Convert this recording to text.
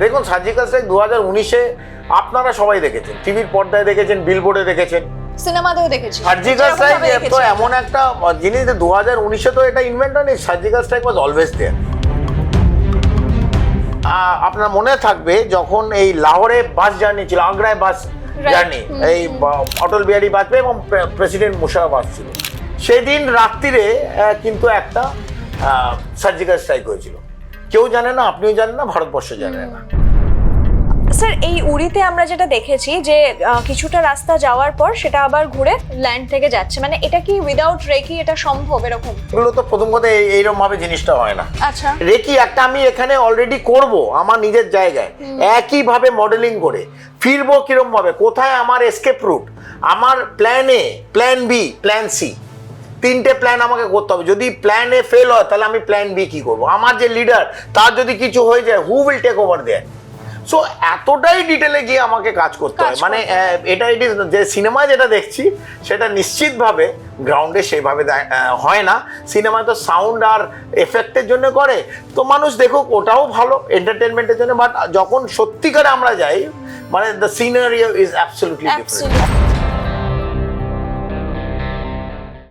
দেখুন surgical strike দু হাজার উনিশে আপনারা সবাই দেখেছেন। টিভির পর্দায় দেখেছেন বিলবোর্ডে দেখেছেন। সিনেমাতেও দেখেছি। সার্জিক্যাল স্ট্রাইক তো এমন একটা জিনিস দু হাজার উনিশে তো এটা ইনভেন্ট হয়নি surgical strike was always there আপনার মনে থাকবে যখন এই লাহোরে বাস জার্নি ছিল আগ্রায় বাস জার্নি এই অটল বিহারী বাজপেয়ী এবং প্রেসিডেন্ট মুশারফ আসছিল সেদিন রাত্রিরে কিন্তু একটা সার্জিক্যাল স্ট্রাইক হয়েছিল। কেউ জানে না আপনিও জানেন না ভারতবর্ষ জানে না। স্যার এই উড়িতে আমরা যেটা দেখেছি যে কিছুটা রাস্তা যাওয়ার পর সেটা আবার ঘুরে ল্যান্ড থেকে যাচ্ছে। মানে এটা কি উইদাউট রেকি এটা সম্ভব এরকম? এগুলো তো প্রথম কথা এইরকম ভাবে জিনিসটা হয় না। আচ্ছা। রেকি একটা আমি এখানে অলরেডি করব আমার নিজের জায়গায়। একইভাবে মডেলিং করে। ফিরবো কিরম ভাবে কোথায় আমার এসকেপ রুট আমার plan A plan B plan C তিনটে প্ল্যান আমাকে করতে হবে। যদি প্ল্যান এ ফেল হয় তাহলে আমি প্ল্যান বি কি করব? আমার যে লিডার তার যদি কিছু হয়ে যায় হু উইল টেক ওভার দেয় সো এতটাই ডিটেলে গিয়ে আমাকে কাজ করতে হয়। মানে এটা ইট ইজ যে সিনেমা যেটা দেখছি সেটা নিশ্চিতভাবে গ্রাউন্ডে সেইভাবে দে- হয় না। সিনেমায় তো সাউন্ড আর এফেক্টের জন্য করে। তো মানুষ দেখুক ওটাও ভালো এন্টারটেনমেন্টের জন্য বাট যখন সত্যিকারে আমরা যাই মানে the scenario is absolutely different